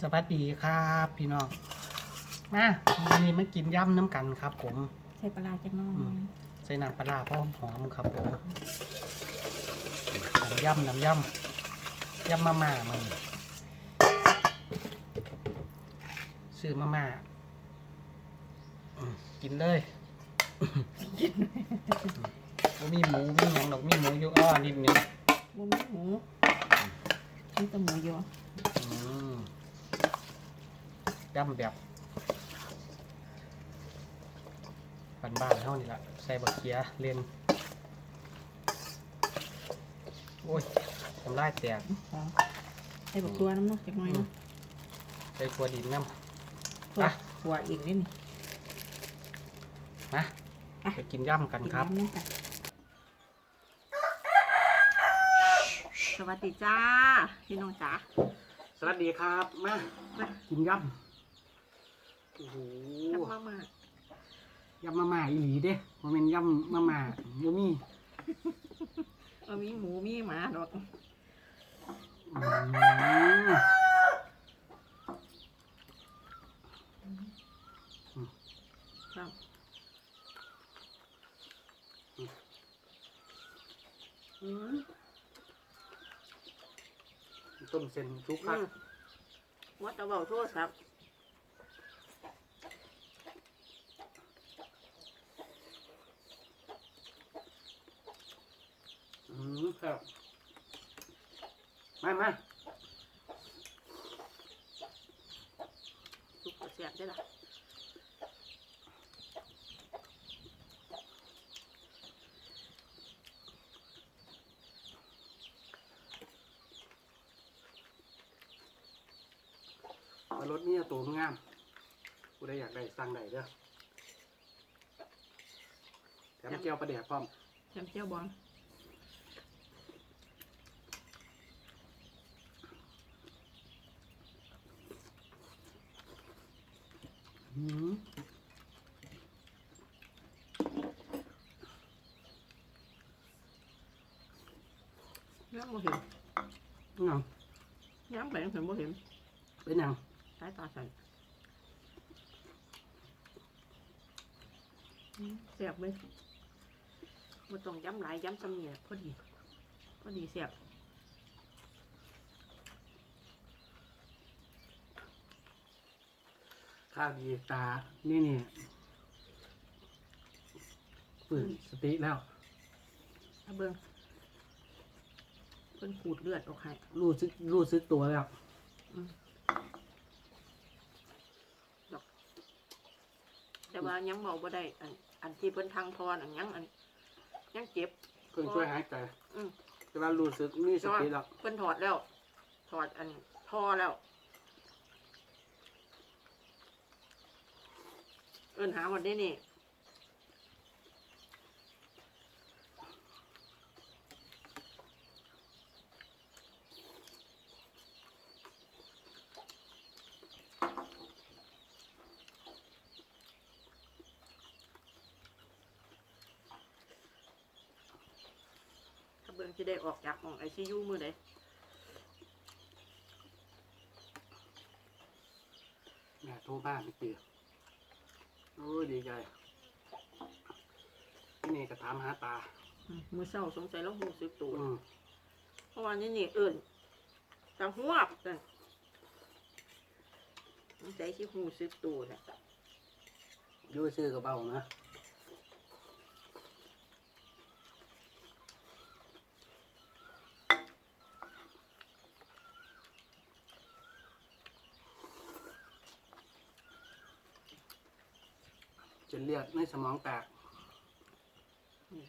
สวัสดีครับพี่น้องมาวันนี้มากินย่ำน้ำกันครับ ผม ใส่ปลาร้าจักหน้อยอืมใส่น้ำปลาร้าพร้อมหอมครับผมน้ำย่ำน้ำย่ำย่ำมาม่ามันซื้อมาม่าอืมกินเลยบ่มีหมูมีหยังดอกมีหมูอยู่อ้อนิดนึงบ่มีหมูมีแต่หมูอยู่อืม ย่ำแบบบ้านๆเท่านี้ละใส่บักเขียเล่นโอ้ยทำลายแตกค่ะใส่บักตัวน้ำเนาะจักหน้อยเนาะใส่ตัวดินน้ตัวอะตัวอีกเด้นี่ำนะอะไปกินย่ำกันกินครับน้ำกันสวัสดีจ้า พี่น้องจ๋าสวัสดีครับ มามากินย่ำ โอ้โหจับมามาย่ำมาม่าอีหลีเด้มันเป็นย่ำมาม่าโยมี่เอามีหมูมีหมาดอกอืมครับอืมต้มเส้นทุกครับว่าจะเบาโทษครับอืม ครับมามาสุกกระเสียบได้ละมารถนี่ตัวงามกูได้อยากได้สั่งได้เด้อแถมเจียวประเดี๋ยวพร้อมแชมเจียวบอลอืมย้ำบ่เห็นนี่หยัง ย้ำไปยังเห็นบ่เห็นเป็นหยังสายตาสั่นอืมเสียบเลยมันต้องย้ำหลายย้ำจำเนี่ยพอดี พอดีเสียบ ข้าวดีตา นี่นี่ฝืนสติแล้วถ้าเบิ้งเพิ่นขูดเลือดออกให้รู้สึกรู้สึกตัวแล้วแต่ว่ายังบอกว่าได้ อัน อันที่เพิ่นทางทอนอันยังอันยังเจ็บ เพิ่งช่วยหายใจอืมแต่ว่ารู้สึกมีสแต่ว่าติแล้วเพิ่นถอดแล้ว ถอดอันท่อแล้ว เอิ้นหาวันนี้นี่ถ้าเบิ่งจะได้ออกจากห้องไอซียูมือใดแม่โทรบ้านไปตีโอ้ ยดีใจที่นี่ก็ถามหาตาอืมมือเศร้าสงสัยเราหูสึกตัวอืมเพราะว่านี่นี่เอิ่นตาหัวบกันสงสัยที่หูสึกตัวแหละอยูซื้อกระเป๋านะ เลือดในสมองแตกนี่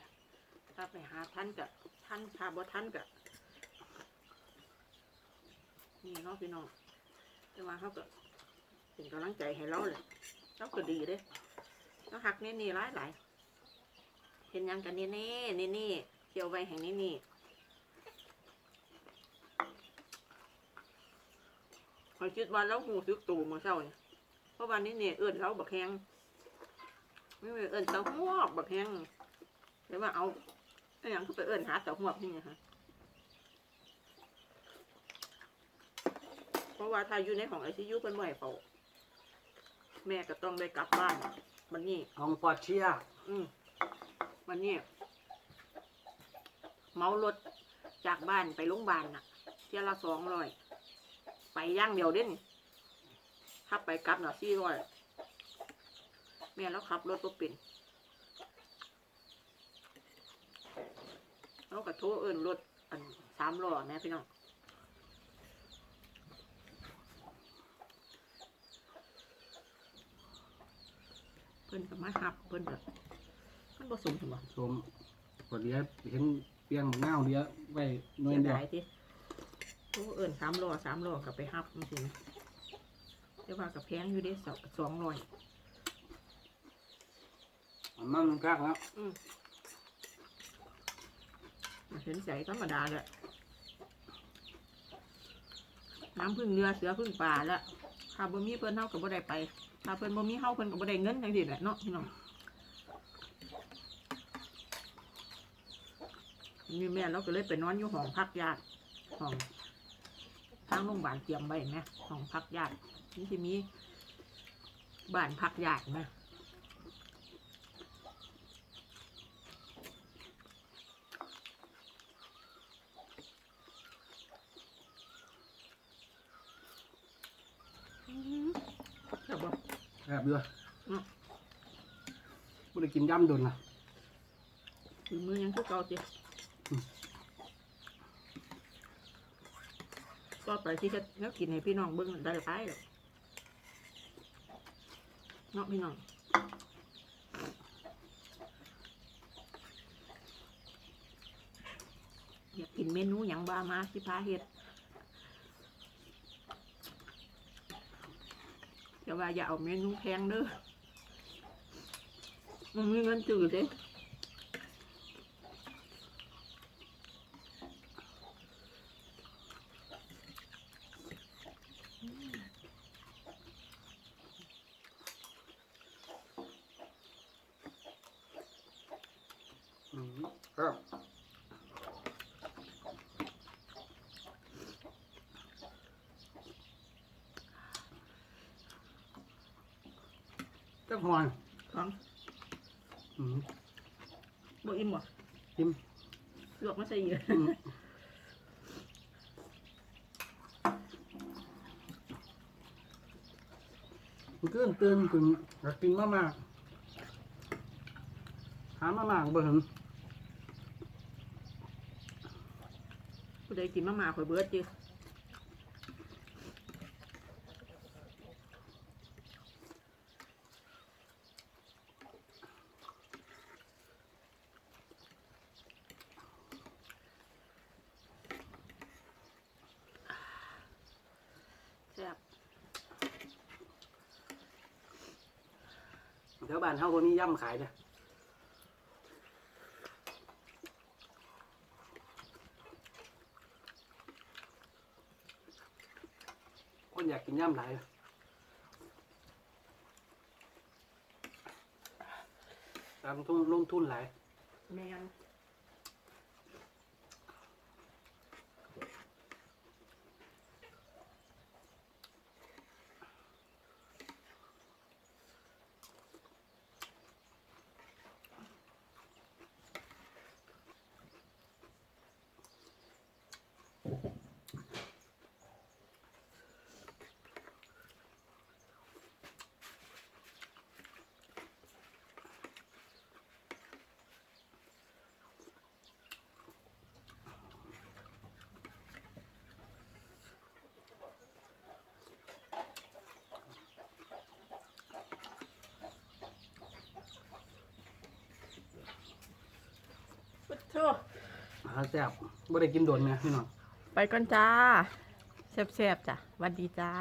ถ้าไปหาท่านกับท่านถ้าบ่ท่านกับนี่เนาะพี่น้องแต่ว่าเขาก็เป็นกำลังใจให้เราเลยเราก็ดีเด้เราหักนี่นี่หลายหลายเห็นยังกันนี่นี่นี่นี่เที่ยวไปแห่งนี้นี่คอยคิดว่าเราหูซึกตูมาเศร้าเนี่ยเพราะวันนี้เนี่ยเอิญเราบักแหง ไม่เอิญเต้าหัวกบักแหงเดี๋ยวว่าเอาไอ้หยังก็ไปเอิญหาเต้าหัวกนี่ไงฮะพอราะว่าถ้าอยู่ในของไอซียูเพิ่นบ่ให้เฝ้าแม่ก็ต้องได้กลับบ้านมันนี่ของปอดเชียอืมวันนี้เมารถจากบ้านไปโรงพยาบาลน่ะเที่ยวละสองร้อยไปอย่างเดียวเด่นถ้าไปกลับเนาะสี่ร้อย แม่แล้วขับรถก็เป็นแล้วก็โทรเอินรถอันสามล้อแม่พี่น้องเพิ่นก็มาหับเพิ่นแบบมันผสมถึงบ่สมปอดเดียวเห็นเปียงเงาเดียวไว้หน่วยเสียเดียวดายที่โอ้เอิญสามล้อสามล้อกับไปฮับจริงๆแต่ว่ากับแพงอยู่เด้สองสองร้อย มันมันกลางแล้วอืมมันเห็นใสธรรมดาเลยน้ำพึ่งเรือเสือพึ่งป่าแล้วถ้าบ่มีเพิ่นเฮากับบ่ได้ไปถ้าเพิ่นบ่มีเฮาเพิ่นก็บ่ได้เงินจังซี่แหละเนาะพี่น้องนี่แม่เราก็เลยไปนอนอยู่ห้องพักญาติห้องทางโรงพยาบาลเตรียมไว้แม่ห้องพักญาตินี่สิมีบ้านพักญาติแม่อืมแซ่บบ่ แบบเดืออืมไม่ได้กินย่ำโดนนะถือมือยังคือเก่าจิอืมก็ไปที่จะแล้วกินให้พี่น้องเบิ่งได้ไปหรอกเนาะพี่น้องอยากกินเมนูหยังบ้ามาสิพาเฮ็ดอย่า ว่าอย่าเอาเมนูแพงเด้อมันมีเงินจืดเด้ครับ จักหน่อยของอืมบ่อิ่มบ่อิ่มลวกมาใส่เยอะอืมมันเกินเตือนถึงอยากกินมากๆหามามากๆบ่เห็นผู้ใดกินมาม่าข่อยเบิดจิแซ่บ แถวบ้านเฮาบ่มีย่ำขายเด้อคนอยากกินย่ำหลายตามทุนลงทุนหลายแมง โธอาหารแซ่บบ่ได้กินโดนไงพี่น้อง ไปก่อนจ้าแซ่บๆจ้ะหวันดีจ้า